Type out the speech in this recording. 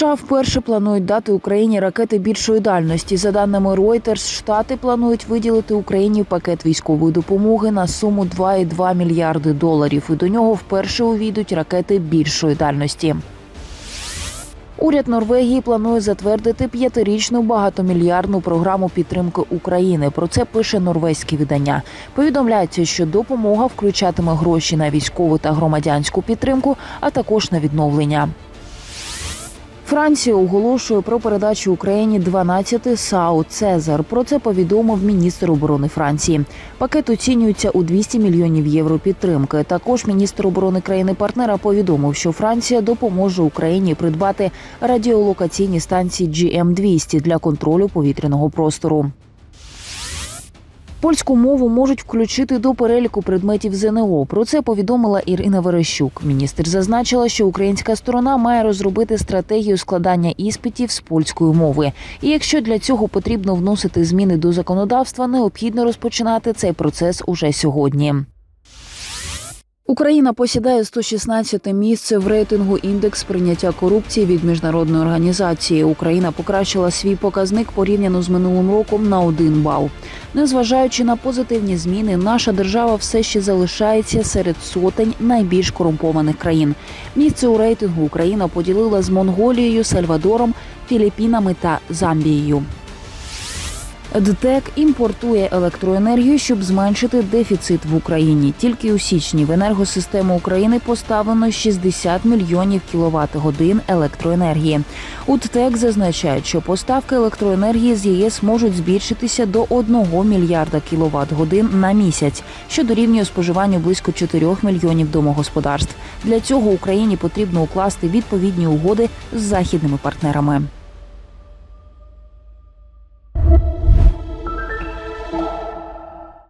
США вперше планують дати Україні ракети більшої дальності. За даними Reuters, штати планують виділити Україні пакет військової допомоги на суму 2,2 мільярди доларів. І до нього вперше увійдуть ракети більшої дальності. Уряд Норвегії планує затвердити п'ятирічну багатомільярдну програму підтримки України. Про це пише норвезьке видання. Повідомляється, що допомога включатиме гроші на військову та громадянську підтримку, а також на відновлення. Франція оголошує про передачу Україні 12 САУ Цезар. Про це повідомив міністр оборони Франції. Пакет оцінюється у 200 мільйонів євро підтримки. Також міністр оборони країни-партнера повідомив, що Франція допоможе Україні придбати радіолокаційні станції GM-200 для контролю повітряного простору. Польську мову можуть включити до переліку предметів ЗНО. Про це повідомила Ірина Верещук. Міністр зазначила, що українська сторона має розробити стратегію складання іспитів з польської мови. І якщо для цього потрібно вносити зміни до законодавства, необхідно розпочинати цей процес уже сьогодні. Україна посідає 116 місце в рейтингу індекс прийняття корупції від міжнародної організації. Україна покращила свій показник порівняно з минулим роком на 1 бал. Незважаючи на позитивні зміни, наша держава все ще залишається серед сотень найбільш корумпованих країн. Місце у рейтингу Україна поділила з Монголією, Сальвадором, Філіппінами та Замбією. ДТЕК імпортує електроенергію, щоб зменшити дефіцит в Україні. Тільки у січні в енергосистему України поставлено 60 мільйонів кіловат годин електроенергії. У ДТЕК зазначають, що поставки електроенергії з ЄС можуть збільшитися до 1 мільярда кіловат годин на місяць, що дорівнює споживанню близько 4 мільйонів домогосподарств. Для цього Україні потрібно укласти відповідні угоди з західними партнерами.